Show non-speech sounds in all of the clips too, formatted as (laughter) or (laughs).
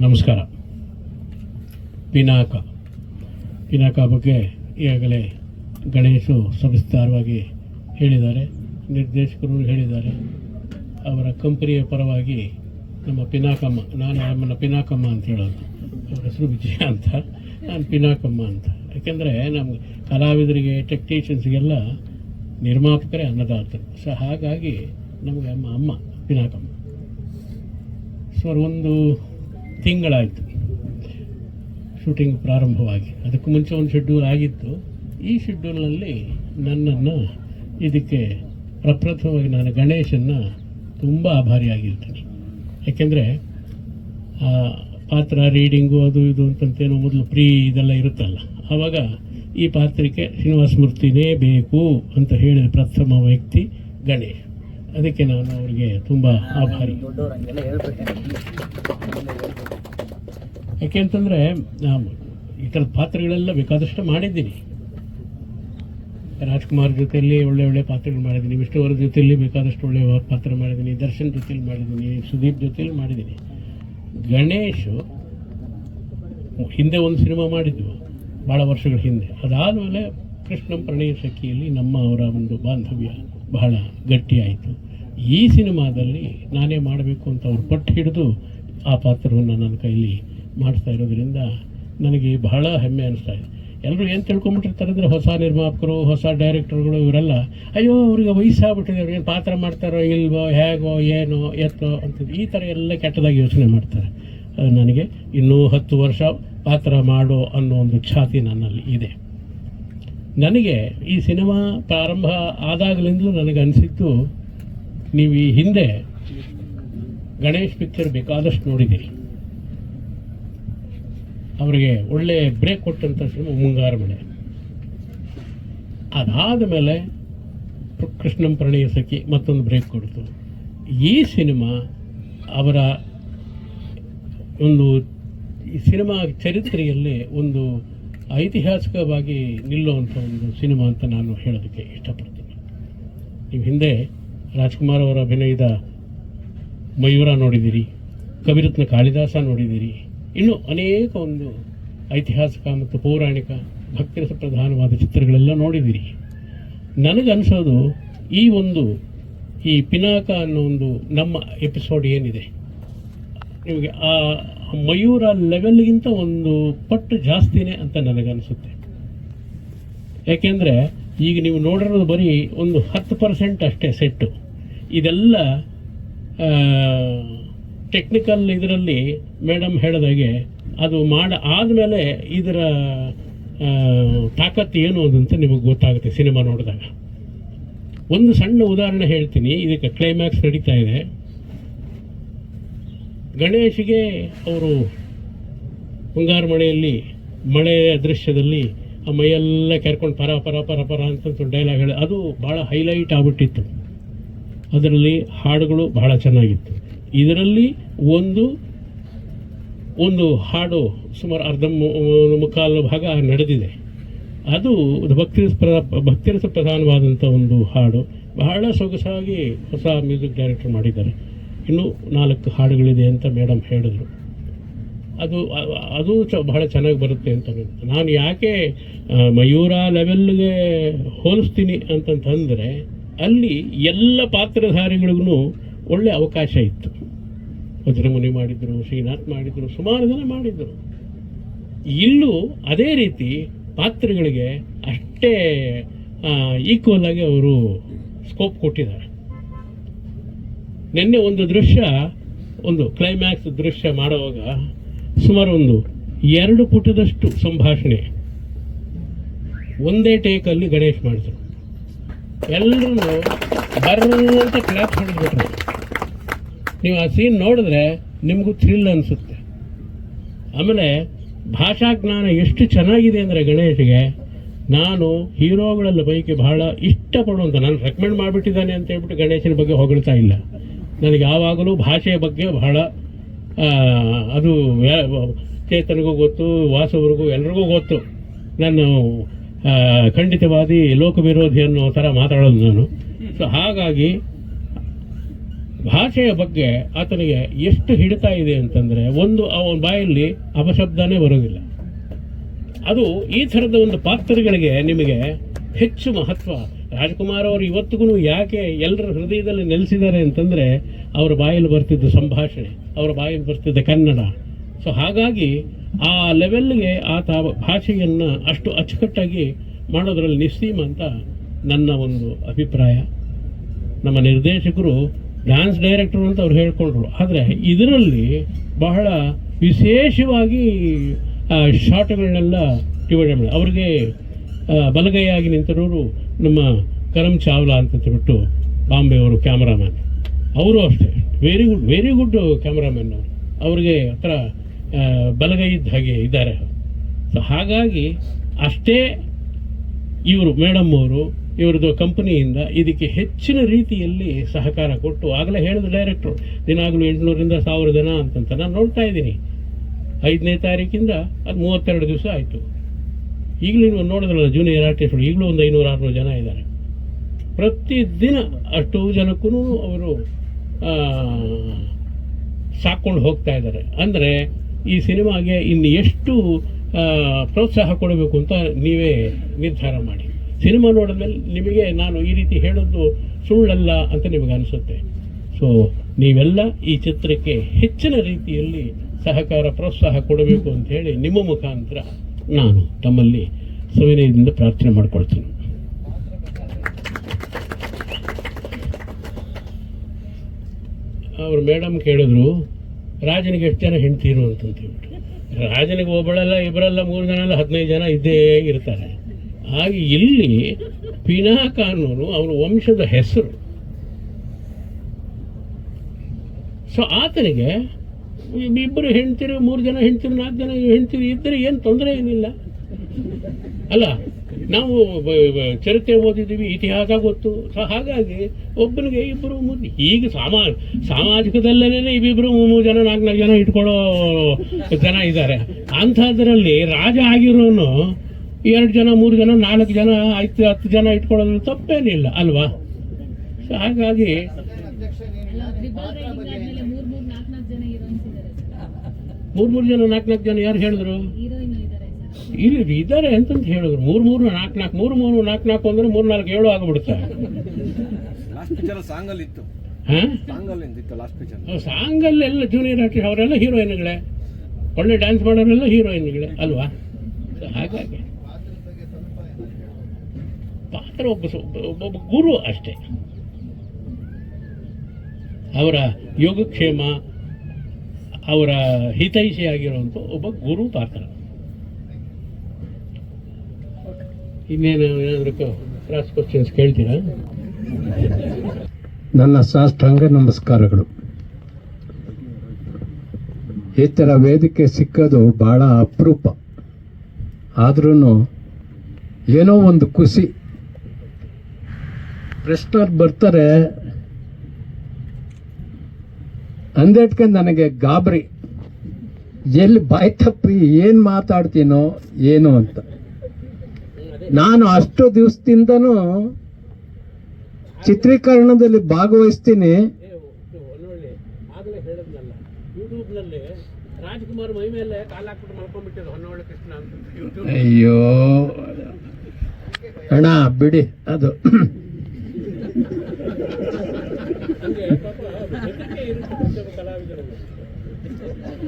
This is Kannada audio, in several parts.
ನಮಸ್ಕಾರ. ಪಿನಾಕ. ಪಿನಾಕ ಬಗ್ಗೆ ಈಗಾಗಲೇ ಗಣೇಶು ಸವಿಸ್ತಾರವಾಗಿ ಹೇಳಿದ್ದಾರೆ, ನಿರ್ದೇಶಕರು ಹೇಳಿದ್ದಾರೆ. ಅವರ ಕಂಪನಿಯ ಪರವಾಗಿ ನಮ್ಮ ಪಿನಾಕಮ್ಮ, ನಾನು ನಮ್ಮನ್ನು ಪಿನಾಕಮ್ಮ ಅಂತ ಹೇಳೋದು. ಅವರ ಹೆಸರು ವಿಜಯ ಅಂತ. ನಾನು ಪಿನಾಕಮ್ಮ ಅಂತ. ಯಾಕೆಂದರೆ ನಮ್ಮ ಕಲಾವಿದರಿಗೆ, ಟೆಕ್ನೀಷಿಯನ್ಸ್ಗೆಲ್ಲ ನಿರ್ಮಾಪಕರೇ ಅನ್ನದಾತರು. ಸೊ ಹಾಗಾಗಿ ನಮಗೆ ಅಮ್ಮ ಅಮ್ಮ ಪಿನಾಕಮ್ಮ. ಸೊ ಒಂದು ತಿಂಗಳಾಯಿತು. ಶೂಟಿಂಗ್ ಪ್ರಾರಂಭವಾಗಿ. ಅದಕ್ಕೂ ಮುಂಚೆ ಒಂದು ಶೆಡ್ಯೂಲ್ ಆಗಿತ್ತು. ಈ ಶೆಡ್ಯೂಲ್ನಲ್ಲಿ ನನ್ನನ್ನು ಇದಕ್ಕೆ ಪ್ರಪ್ರಥಮವಾಗಿ ನಾನು ಗಣೇಶನ್ನ ತುಂಬ ಆಭಾರಿಯಾಗಿರ್ತೀನಿ. ಯಾಕೆಂದರೆ ಪಾತ್ರ ರೀಡಿಂಗು ಅದು ಇದು ಅಂತಂತೇನೋ ಮೊದಲು ಪ್ರೀ ಇದೆಲ್ಲ ಇರುತ್ತಲ್ಲ. ಆವಾಗ ಈ ಪಾತ್ರಕ್ಕೆ ಶ್ರೀನಿವಾಸ ಮೂರ್ತಿನೇ ಬೇಕು ಅಂತ ಹೇಳಿದ ಪ್ರಥಮ ವ್ಯಕ್ತಿ ಗಣೇಶ್. ಅದಕ್ಕೆ ನಾನು ಅವರಿಗೆ ತುಂಬ ಆಭಾರಿ. ಯಾಕೆಂತಂದರೆ ನಾನು ಈ ಥರದ ಪಾತ್ರಗಳೆಲ್ಲ ಬೇಕಾದಷ್ಟು ಮಾಡಿದ್ದೀನಿ. ರಾಜ್ಕುಮಾರ್ ಜೊತೆಯಲ್ಲಿ ಒಳ್ಳೆ ಒಳ್ಳೆ ಪಾತ್ರಗಳು ಮಾಡಿದ್ದೀನಿ. ವಿಷ್ಣುವರ ಜೊತೆಯಲ್ಲಿ ಬೇಕಾದಷ್ಟು ಒಳ್ಳೆ ಪಾತ್ರ ಮಾಡಿದ್ದೀನಿ. ದರ್ಶನ್ ಜೊತೆಯಲ್ಲಿ ಮಾಡಿದ್ದೀನಿ. ಸುದೀಪ್ ಜೊತೆಯಲ್ಲಿ ಮಾಡಿದ್ದೀನಿ. ಗಣೇಶು ಹಿಂದೆ ಒಂದು ಸಿನಿಮಾ ಮಾಡಿದ್ದು ಭಾಳ ವರ್ಷಗಳ ಹಿಂದೆ. ಅದಾದಮೇಲೆ ಕೃಷ್ಣ ಪ್ರಣಯ ಸಖಿಯಲ್ಲಿ ನಮ್ಮ ಅವರ ಒಂದು ಬಾಂಧವ್ಯ. ಬಹಳ ಗಟ್ಟಿಯಾಯಿತು. ಈ ಸಿನಿಮಾದಲ್ಲಿ ನಾನೇ ಮಾಡಬೇಕು ಅಂತ ಅವ್ರು ಪಟ್ಟು ಹಿಡಿದು ಆ ಪಾತ್ರವನ್ನು ನನ್ನ ಕೈಲಿ ಮಾಡಿಸ್ತಾ ಇರೋದ್ರಿಂದ ನನಗೆ ಬಹಳ ಹೆಮ್ಮೆ ಅನಿಸ್ತಾ ಇದೆ. ಎಲ್ಲರೂ ಏನು ತಿಳ್ಕೊಂಬಿಟ್ಟಿರ್ತಾರೆ ಅಂದರೆ ಹೊಸ ನಿರ್ಮಾಪಕರು, ಹೊಸ ಡೈರೆಕ್ಟರ್ಗಳು ಇವರೆಲ್ಲ, ಅಯ್ಯೋ, ಅವ್ರಿಗೆ ವಯಸ್ಸಾಗ್ಬಿಟ್ಟಿದೆ ಏನು ಪಾತ್ರ ಮಾಡ್ತಾರೋ ಇಲ್ವೋ, ಹೇಗೋ, ಏನೋ, ಎತ್ತೋ ಅಂತ ಈ ಥರ ಎಲ್ಲ ಕೆಟ್ಟದಾಗಿ ಯೋಚನೆ ಮಾಡ್ತಾರೆ. ನನಗೆ ಇನ್ನೂ ಹತ್ತು ವರ್ಷ ಪಾತ್ರ ಮಾಡೋ ಅನ್ನೋ ಒಂದು ಛಾತಿ ನನ್ನಲ್ಲಿ ಇದೆ. ನನಗೆ ಈ ಸಿನಿಮಾ ಪ್ರಾರಂಭ ಆದಾಗಲಿಂದಲೂ ನನಗೆ ಅನಿಸಿದ್ದು ನೀವು ಈ ಹಿಂದೆ ಗಣೇಶ್ ಪಿಕ್ಚರ್ ಬೇಕಾದಷ್ಟು ನೋಡಿದ್ದೀರಿ ಅವರಿಗೆ ಒಳ್ಳೆ ಬ್ರೇಕ್ ಕೊಟ್ಟಂಥ ಸಿನಿಮಾ ಮುಂಗಾರು ಮಳೆ. ಅದಾದ ಮೇಲೆ ಕೃಷ್ಣಂ ಪ್ರಣಯ ಸಖಿ ಮತ್ತೊಂದು ಬ್ರೇಕ್ ಕೊಡ್ತು. ಈ ಸಿನಿಮಾ ಅವರ ಒಂದು ಈ ಸಿನಿಮಾ ಚರಿತ್ರೆಯಲ್ಲಿ ಒಂದು ಐತಿಹಾಸಿಕವಾಗಿ ನಿಲ್ಲುವಂಥ ಒಂದು ಸಿನಿಮಾ ಅಂತ ನಾನು ಹೇಳೋದಕ್ಕೆ ಇಷ್ಟಪಡ್ತೀನಿ. ನೀವು ಹಿಂದೆ ರಾಜ್ಕುಮಾರ್ ಅವರ ಅಭಿನಯದ ಮಯೂರ ನೋಡಿದ್ದೀರಿ ಕವಿರತ್ನ ಕಾಳಿದಾಸ ನೋಡಿದ್ದೀರಿ ಇನ್ನು ಅನೇಕ ಒಂದು ಐತಿಹಾಸಿಕ ಮತ್ತು ಪೌರಾಣಿಕ ಭಕ್ತಿರಸ ಪ್ರಧಾನವಾದ ಚಿತ್ರಗಳೆಲ್ಲ ನೋಡಿದ್ದೀರಿ ನನಗನ್ಸೋದು ಈ ಒಂದು, ಈ ಪಿನಾಕ ಅನ್ನೋ ಒಂದು ನಮ್ಮ ಎಪಿಸೋಡ್ ಏನಿದೆ? ನಿಮಗೆ ಆ ಮಯೂರ ಲೆವೆಲ್ಗಿಂತ ಒಂದು ಪಟ್ಟು ಜಾಸ್ತಿನೇ ಅಂತ ನನಗನ್ಸುತ್ತೆ. ಯಾಕೆಂದರೆ ಈಗ ನೀವು ನೋಡಿರೋದು ಬರೀ ಒಂದು ಹತ್ತು ಪರ್ಸೆಂಟ್ ಅಷ್ಟೇ ಸೆಟ್ಟು ಇದೆಲ್ಲ ಟೆಕ್ನಿಕಲ್ ಇದರಲ್ಲಿ ಮೇಡಮ್ ಹೇಳಿದಾಗೆ ಅದು ಮಾಡ ಆದಮೇಲೆ ಇದರ ತಾಕತ್ತು ಏನು ಅಂತ ನಿಮಗೆ ಗೊತ್ತಾಗುತ್ತೆ ಸಿನಿಮಾ ನೋಡಿದಾಗ. ಒಂದು ಸಣ್ಣ ಉದಾಹರಣೆ ಹೇಳ್ತೀನಿ, ಇದಕ್ಕೆ ಕ್ಲೈಮ್ಯಾಕ್ಸ್ ನಡೀತಾ ಇದೆ. ಗಣೇಶಿಗೆ ಅವರು ಮುಂಗಾರು ಮಳೆಯಲ್ಲಿ, ಮಳೆಯ ದೃಶ್ಯದಲ್ಲಿ ಆ ಮೈಯೆಲ್ಲ ಕೆರ್ಕೊಂಡು ಪರ ಪರ ಪರ ಪರ ಅಂತ ಡೈಲಾಗ್ ಹೇಳಿ, ಅದು ಭಾಳ ಹೈಲೈಟ್ ಆಗ್ಬಿಟ್ಟಿತ್ತು. ಅದರಲ್ಲಿ ಹಾಡುಗಳು ಬಹಳ ಚೆನ್ನಾಗಿತ್ತು. ಇದರಲ್ಲಿ ಒಂದು ಒಂದು ಹಾಡು ಸುಮಾರು ಅರ್ಧ ಮುಕ್ಕಾಲು ಭಾಗ ನಡೆದಿದೆ. ಅದು ಭಕ್ತಿರಸ ಪ್ರಧಾ ಭಕ್ತಿರಸ ಪ್ರಧಾನವಾದಂಥ ಒಂದು ಹಾಡು. ಬಹಳ ಸೊಗಸಾಗಿ ಹೊಸ ಮ್ಯೂಸಿಕ್ ಡೈರೆಕ್ಟರ್ ಮಾಡಿದ್ದಾರೆ. ಇನ್ನೂ ನಾಲ್ಕು ಹಾಡುಗಳಿದೆ ಅಂತ ಮೇಡಮ್ ಹೇಳಿದ್ರು. ಅದು ಅದು ಚ, ಬಹಳ ಚೆನ್ನಾಗಿ ಬರುತ್ತೆ ಅಂತ ನಾನು ಯಾಕೆ ಮಯೂರ ಲೆವೆಲ್ಗೆ ಹೋಲಿಸ್ತೀನಿ ಅಂತಂತಂದರೆ, ಅಲ್ಲಿ ಎಲ್ಲ ಪಾತ್ರಧಾರಿಗಳಿಗೂ ಒಳ್ಳೆ ಅವಕಾಶ ಇತ್ತು. ವಜ್ರಮುನಿ ಮಾಡಿದರು, ಶ್ರೀನಾಥ್ ಮಾಡಿದರು, ಸುಮಾರು ಜನ ಮಾಡಿದರು. ಇಲ್ಲೂ ಅದೇ ರೀತಿ ಪಾತ್ರಗಳಿಗೆ ಅಷ್ಟೇ ಈಕ್ವಲ್ ಆಗಿ ಅವರು ಸ್ಕೋಪ್ ಕೊಟ್ಟಿದ್ದಾರೆ. ನಿನ್ನೆ ಒಂದು ದೃಶ್ಯ, ಒಂದು ಕ್ಲೈಮ್ಯಾಕ್ಸ್ ದೃಶ್ಯ ಮಾಡುವಾಗ ಸುಮಾರು ಒಂದು ಎರಡು ಪುಟದಷ್ಟು ಸಂಭಾಷಣೆ. ಒಂದೇ ಟೇಕಲ್ಲಿ ಗಣೇಶ್ ಮಾಡಿದ್ರು. ಎಲ್ಲರೂ ಬರ್ರಂತ ಕ್ಲಾಪ್ ಹೊಡೆದ್ಬಿಟ್ರು ನೀವು ಆ ಸೀನ್ ನೋಡಿದ್ರೆ ನಿಮಗೂ ಥ್ರಿಲ್ ಅನಿಸುತ್ತೆ. ಆಮೇಲೆ ಭಾಷಾ ಜ್ಞಾನ ಎಷ್ಟು ಚೆನ್ನಾಗಿದೆ ಅಂದರೆ ಗಣೇಶ್ಗೆ, ನಾನು ಹೀರೋಗಳಲ್ಲಿ ಪೈಕಿ ಬಹಳ ಇಷ್ಟಪಡುವಂಥ ನಾನು ರೆಕಮೆಂಡ್ ಮಾಡಿಬಿಟ್ಟಿದ್ದಾನೆ ಅಂತ ಹೇಳ್ಬಿಟ್ಟು ಗಣೇಶನ ಬಗ್ಗೆ ಹೊಗಳ್ತಾ ಇಲ್ಲ. ನನಗೆ ಯಾವಾಗಲೂ ಭಾಷೆಯ ಬಗ್ಗೆ ಬಹಳ ಅದು ಚೇತನಿಗೂ ಗೊತ್ತು, ವಾಸವರಿಗೂ ಎಲ್ರಿಗೂ ಗೊತ್ತು. ನಾನು ಖಂಡಿತವಾದಿ ಲೋಕ ವಿರೋಧಿ ಅನ್ನೋ ಥರ ಮಾತಾಡೋದು ನಾನು. ಸೊ ಹಾಗಾಗಿ ಭಾಷೆಯ ಬಗ್ಗೆ ಆತನಿಗೆ ಎಷ್ಟು ಹಿಡಿತಾ ಇದೆ ಅಂತಂದರೆ ಒಂದು, ಅವನ ಬಾಯಲ್ಲಿ ಅಪಶಬ್ದನೇ ಬರೋದಿಲ್ಲ. ಅದು ಈ ಥರದ ಒಂದು ಪಾತ್ರಗಳಿಗೆ ನಿಮಗೆ ಹೆಚ್ಚು ಮಹತ್ವ ರಾಜ್ಕುಮಾರ್ ಅವರು ಇವತ್ತಿಗೂ ಯಾಕೆ ಎಲ್ಲರ ಹೃದಯದಲ್ಲಿ ನೆಲೆಸಿದ್ದಾರೆ ಅಂತಂದರೆ ಅವರ ಬಾಯಲ್ಲಿ ಬರ್ತಿದ್ದ ಸಂಭಾಷಣೆ, ಅವರ ಬಾಯಲ್ಲಿ ಬರ್ತಿದ್ದ ಕನ್ನಡ. ಸೊ ಹಾಗಾಗಿ ಆ ಲೆವೆಲ್ಗೆ ಆತ ಭಾಷೆಯನ್ನು ಅಷ್ಟು ಅಚ್ಚುಕಟ್ಟಾಗಿ ಮಾಡೋದ್ರಲ್ಲಿ ನಿಸ್ಸೀಮ ಅಂತ ನನ್ನ ಒಂದು ಅಭಿಪ್ರಾಯ. ನಮ್ಮ ನಿರ್ದೇಶಕರು ಡ್ಯಾನ್ಸ್ ಡೈರೆಕ್ಟರ್ ಅಂತ ಅವ್ರು ಹೇಳ್ಕೊಂಡ್ರು. ಆದರೆ ಇದರಲ್ಲಿ ಬಹಳ ವಿಶೇಷವಾಗಿ ಶಾರ್ಟ್ಗಳನ್ನೆಲ್ಲ ಡಿವೈಡ್ ಮಾಡಿ ಅವ್ರಿಗೆ ಬಲಗೈಯಾಗಿ ನಿಂತಿರೋರು ನಮ್ಮ ಕರಮ್ ಚಾವ್ಲಾ ಅಂತ ಹೇಳ್ಬಿಟ್ಟು ಬಾಂಬೆ ಅವರು ಕ್ಯಾಮ್ರಾಮ್ಯಾನ್ ಅವರು ಅಷ್ಟೇ. Very good very good cameraman ಅವರು. ಅವ್ರಿಗೆ ಹತ್ರ ಬಲಗೈ ಇದ್ದ ಹಾಗೆ ಇದ್ದಾರೆ ಸೊ ಹಾಗಾಗಿ ಅಷ್ಟೇ ಇವರು, ಮೇಡಮ್ ಅವರು, ಇವ್ರದ್ದು ಕಂಪನಿಯಿಂದ ಇದಕ್ಕೆ ಹೆಚ್ಚಿನ ರೀತಿಯಲ್ಲಿ ಸಹಕಾರ ಕೊಟ್ಟು ಆಗಲೇ ಹೇಳಿದ ಡೈರೆಕ್ಟ್ರು, ದಿನಾಗಲೂ ಎಂಟುನೂರಿಂದ ಸಾವಿರ ಜನ ಅಂತಂತ ನಾನು ನೋಡ್ತಾ ಇದ್ದೀನಿ. ಐದನೇ ತಾರೀಕಿಂದ ಅದು ಮೂವತ್ತೆರಡು ದಿವಸ ಆಯಿತು. ಈಗಲೂ ನೀವು ನೋಡಿದ್ರಲ್ಲ ಜೂನಿಯರ್ ಆರ್ಟಿಸ್ಟ್ಗಳು ಈಗಲೂ ಒಂದು ಐನೂರು ಆರುನೂರು ಜನ ಇದ್ದಾರೆ. ಪ್ರತಿದಿನ ಅಷ್ಟು ಜನಕ್ಕೂ ಅವರು ಆ, ಸಾಕೊಂಡು ಹೋಗ್ತಾ ಇದ್ದಾರೆ. ಅಂದರೆ ಈ ಸಿನಿಮಾಗೆ ಇನ್ನು ಎಷ್ಟು ಪ್ರೋತ್ಸಾಹ ಕೊಡಬೇಕು ಅಂತ ನೀವೇ ನಿರ್ಧಾರ ಮಾಡಿ. ಸಿನಿಮಾ ನೋಡಿದ್ಮೇಲೆ ನಿಮಗೆ ನಾನು ಈ ರೀತಿ ಹೇಳೋದು ಸುಳ್ಳಲ್ಲ ಅಂತ ನಿಮಗೆ ಅನಿಸುತ್ತೆ. ಸೊ ನೀವೆಲ್ಲ ಈ ಚಿತ್ರಕ್ಕೆ ಹೆಚ್ಚಿನ ರೀತಿಯಲ್ಲಿ ಸಹಕಾರ ಪ್ರೋತ್ಸಾಹ ಕೊಡಬೇಕು ಅಂತ ಹೇಳಿ ನಿಮ್ಮ ಮುಖಾಂತರ ನಾನು ತಮ್ಮಲ್ಲಿ ಸವಿನಯದಿಂದ ಪ್ರಾರ್ಥನೆ ಮಾಡ್ಕೊಳ್ತೀನಿ. ಅವರು ಮೇಡಮ್ ಕೇಳಿದ್ರು, ರಾಜನಿಗೆ ಎಷ್ಟು ಜನ ಹೆಂಡ್ತೀರು ಅಂತಂತ ಹೇಳ್ಬಿಟ್ಟು ರಾಜನಿಗೆ ಒಬ್ಬಳಲ್ಲ ಇಬ್ಬರಲ್ಲ ಮೂರು ಜನ ಅಲ್ಲ ಹದಿನೈದು ಜನ ಇದ್ದೇ ಇರ್ತಾರೆ. ಹಾಗೆ ಇಲ್ಲಿ ಪಿನಾಕ ಅನ್ನೋನು ಅವನ ವಂಶದ ಹೆಸರು. ಸೊ ಆತನಿಗೆ ಇಬ್ಬರು ಹೆಣ್ತಿರು ಮೂರು ಜನ ಹೆಣ್ತಿರು ನಾಲ್ಕು ಜನ ಹೆಣ್ತಿರು ಇದ್ದರೆ ಏನು ತೊಂದರೆ ಏನಿಲ್ಲ. ಅಲ್ಲ ನಾವು ಚರಿತ್ರೆ ಓದಿದ್ದೀವಿ ಇತಿಹಾಸ ಗೊತ್ತು. ಸೊ ಹಾಗಾಗಿ ಒಬ್ಬನಿಗೆ ಇಬ್ಬರು ಮೂರು ಈಗ ಸಾಮಾ ಸಾಮಾಜಿಕದಲ್ಲೇ ಇಬ್ಬಿಬ್ಬರು ಮೂರು ಜನ ನಾಲ್ಕು ನಾಲ್ಕು ಜನ ಇಟ್ಕೊಳ್ಳೋ ಜನ ಇದ್ದಾರೆ. ಅಂಥದ್ರಲ್ಲಿ ರಾಜ ಆಗಿರೋನು ಎರಡು ಜನ ಮೂರು ಜನ ನಾಲ್ಕು ಜನ ಐದು ಹತ್ತು ಜನ ಇಟ್ಕೊಳ್ಳೋದ್ರಲ್ಲಿ ತಪ್ಪೇನಿಲ್ಲ ಅಲ್ವಾ? ಸೊ ಹಾಗಾಗಿ ಅಲ್ಲ ತ್ರಿಬಲ್ ರೈಟಿಂಗ್ ಆದ್ಮೇಲೆ ಮೂರ್ ಮೂರ್ ನಾಲ್ಕ್ ನಾಲ್ಕು ಜನ ಹೀರೋಯಿನ್ಸ್ ಇದ್ದಾರೆ ಮೂರು ಮೂರು ಜನ ನಾಲ್ಕು ನಾಲ್ಕು ಜನ ಯಾರು ಹೇಳಿದ್ರು? ಇಲ್ಲಿ ಇದ್ದಾರೆ ಅಂತಂತ ಹೇಳಿದ್ರು. ಮೂರು ಮೂರು ನಾಲ್ಕು ನಾಲ್ಕು ಮೂರು ಮೂರು ನಾಲ್ಕು ನಾಲ್ಕು ಅಂದ್ರೆ ಮೂರು ನಾಲ್ಕು ಏಳು ಆಗ್ಬಿಡುತ್ತೆ. ಸಾಂಗಲ್ಲೆಲ್ಲ ಜೂನಿಯರ್ ಆರ್ಟಿಸ್ಟ್ ಅವರೆಲ್ಲ ಹೀರೋಯಿನ್ಗಳೇ. ಒಳ್ಳೆ ಡ್ಯಾನ್ಸ್ ಮಾಡೋರೆಲ್ಲ ಹೀರೋಯಿನ್ಗಳೇ ಅಲ್ವಾ? ಹಾಗಾಗಿ. ಪಾತ್ರ ಒಬ್ಬ- ಒಬ್ಬ ಗುರು ಅಷ್ಟೇ. ಅವರ ಯೋಗಕ್ಷೇಮ ಅವರ ಹಿತೈಷಿ ಆಗಿರುವಂಥ ಒಬ್ಬ ಗುರು ಪಾತ್ರ. ಇನ್ನೇನು ಏನಾದರೂ ಕ್ರಾಸ್ ಕ್ವಶನ್ಸ್ ಕೇಳ್ತೀರಾ? ನನ್ನ ಸಾಷ್ಟಾಂಗ ನಮಸ್ಕಾರಗಳು. ಈ ಥರ ವೇದಿಕೆ ಸಿಕ್ಕೋದು ಬಹಳ ಅಪರೂಪ. ಆದ್ರೂ ಏನೋ ಒಂದು ಖುಷಿ. ಪ್ರಶ್ನವ್ರು ಬರ್ತಾರೆ ಅಂದೇಟ್ಗೆ ನನಗೆ ಗಾಬರಿ. ಎಲ್ಲಿ ಬಾಯಿ ತಪ್ಪಿ ಏನು ಮಾತಾಡ್ತೀನೋ ಏನು ಅಂತ. ನಾನು ಅಷ್ಟು ದಿವಸದಿಂದನೂ ಚಿತ್ರೀಕರಣದಲ್ಲಿ ಭಾಗವಹಿಸ್ತೀನಿ. ಅಯ್ಯೋ. ಅಣ್ಣ, ಬಿಡಿ, ಅದು.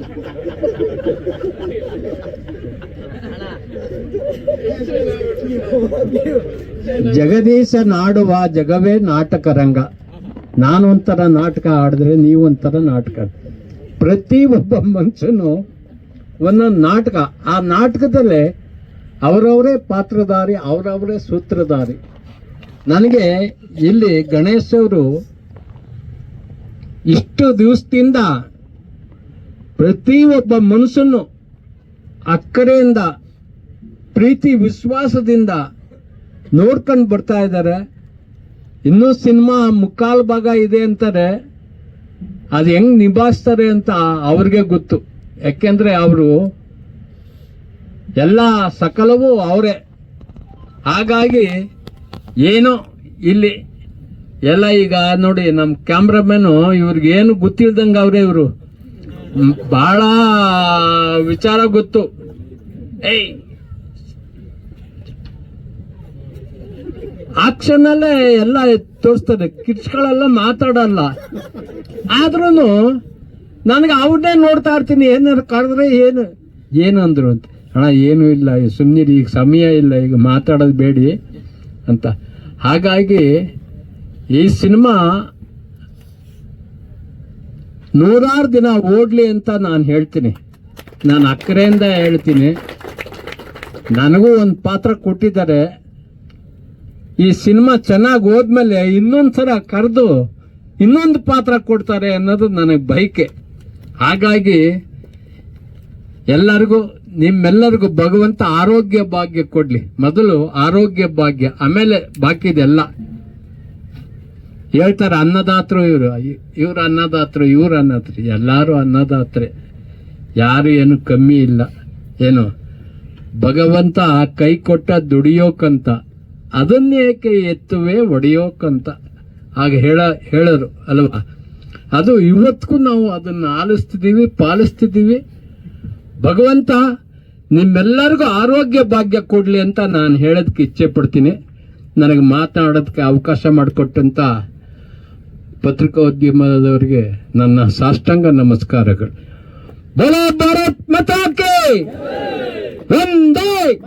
(laughs) ಜಗದೀಶ ನಾಡುವ ಜಗವೇ ನಾಟಕ ರಂಗ. ನಾನು ಒಂಥರ ನಾಟಕ ಆಡಿದ್ರೆ ಒಂಥರ ನಾಟಕ. ಪ್ರತಿ ಒಬ್ಬ ಮನುಷ್ಯನು ಒಂದೊಂದು ನಾಟಕ. ಆ ನಾಟಕದಲ್ಲೇ ಅವರವರೇ ಪಾತ್ರಧಾರಿ, ಅವರವರೇ ಸೂತ್ರಧಾರಿ. ನನಗೆ ಇಲ್ಲಿ ಗಣೇಶವರು ಇಷ್ಟು ದಿವಸದಿಂದ ಪ್ರತಿ ಒಬ್ಬ ಮನುಷ್ಯನು ಅಕ್ಕರೆಯಿಂದ, ಪ್ರೀತಿ, ವಿಶ್ವಾಸದಿಂದ ನೋಡ್ಕೊಂಡು ಬರ್ತಾ ಇದ್ದಾರೆ. ಇನ್ನೂ ಸಿನಿಮಾ ಮುಕ್ಕಾಲು ಭಾಗ ಇದೆ ಅಂತಾರೆ. ಅದು ಹೆಂಗ್ ನಿಭಾಯಿಸ್ತಾರೆ ಅಂತ ಅವ್ರಿಗೆ ಗೊತ್ತು. ಯಾಕೆಂದ್ರೆ ಅವರು ಎಲ್ಲ ಸಕಲವೂ ಅವರೇ. ಹಾಗಾಗಿ ಏನೋ ಇಲ್ಲಿ ಎಲ್ಲ ಈಗ ನೋಡಿ ನಮ್ಮ ಕ್ಯಾಮ್ರಾಮ್ಯಾನು ಇವ್ರಿಗೇನು ಗೊತ್ತಿಲ್ದಂಗೆ ಅವರೇ ಇವರು. ಬಹಳ ವಿಚಾರ ಗೊತ್ತು. ಏಯ್. ಆಕ್ಷನ್ ಅಲ್ಲೇ ಎಲ್ಲ ತೋರಿಸ್ತಾರೆ. ಕಿಡ್ಸ್ಗಳೆಲ್ಲ ಮಾತಾಡಲ್ಲ. ಆದ್ರೂ ನನಗೆ ಅವ್ರನ್ನೇ ನೋಡ್ತಾ ಇರ್ತೀನಿ. ಏನಾರು ಕರೆದ್ರೆ ಏನು ಏನಂದ್ರು ಅಂದ್ರು ಅಂತ. ಅಣ್ಣ ಏನೂ ಇಲ್ಲ. ಸುಮ್ಮನೆ ಈಗ ಸಮಯ ಇಲ್ಲ. ಈಗ ಮಾತಾಡೋದು ಬೇಡಿ ಅಂತ. ಹಾಗಾಗಿ ಈ ಸಿನಿಮಾ ನೂರಾರು ದಿನ ಓಡ್ಲಿ ಅಂತ ನಾನು ಹೇಳ್ತೀನಿ. ನಾನು ಅಕ್ಕರೆಯಿಂದ ಹೇಳ್ತೀನಿ. ನನಗೂ ಒಂದು ಪಾತ್ರ ಕೊಟ್ಟಿದ್ದಾರೆ. ಈ ಸಿನಿಮಾ ಚೆನ್ನಾಗಿ ಹೋದ್ಮೇಲೆ ಇನ್ನೊಂದು ಸಲ ಕರೆದು ಇನ್ನೊಂದು ಪಾತ್ರ ಕೊಡ್ತಾರೆ ಅನ್ನೋದು ನನಗೆ ಬಯಕೆ. ಹಾಗಾಗಿ ಎಲ್ಲರಿಗೂ, ನಿಮ್ಮೆಲ್ಲರಿಗೂ ಭಗವಂತ ಆರೋಗ್ಯ ಭಾಗ್ಯ ಕೊಡ್ಲಿ. ಮೊದಲು ಆರೋಗ್ಯ ಭಾಗ್ಯ, ಆಮೇಲೆ ಬಾಕಿದೆಲ್ಲ. ಹೇಳ್ತಾರೆ ಅನ್ನದಾತರು ಇವರು. ಇವ್ರ ಅನ್ನದಾತರು ಇವ್ರ ಅನ್ನದಾತ್ರ ಎಲ್ಲರೂ ಅನ್ನದಾತ್ರೆ. ಯಾರು ಏನು ಕಮ್ಮಿ ಇಲ್ಲ. ಏನು? ಭಗವಂತ ಕೈ ಕೊಟ್ಟ ದುಡಿಯೋಕಂತ. ಅದನ್ನೇಕೆ ಎತ್ತುವೆ ಒಡೆಯೋಕಂತ. ಹಾಗೆ ಹೇಳ, ಹೇಳರು, ಅಲ್ವಾ? ಅದು ಇವತ್ತಿಗೂ ನಾವು ಅದನ್ನು ಆಲಿಸ್ತಿದ್ದೀವಿ, ಪಾಲಿಸ್ತಿದ್ದೀವಿ. ಭಗವಂತ, ನಿಮ್ಮೆಲ್ಲರಿಗೂ ಆರೋಗ್ಯ ಭಾಗ್ಯ ಕೊಡ್ಲಿ ಅಂತ ನಾನು ಹೇಳೋದಕ್ಕೆ ಇಚ್ಛೆ ಪಡ್ತೀನಿ. ನನಗೆ ಮಾತನಾಡೋದಕ್ಕೆ ಅವಕಾಶ ಮಾಡಿಕೊಟ್ಟಂತ ಪತ್ರಿಕೋದ್ಯಮದವರಿಗೆ ನನ್ನ ಸಾಷ್ಟಾಂಗ ನಮಸ್ಕಾರಗಳು. ಭಾರತ್ ಮತಾಕೆ ಒಂದೇ.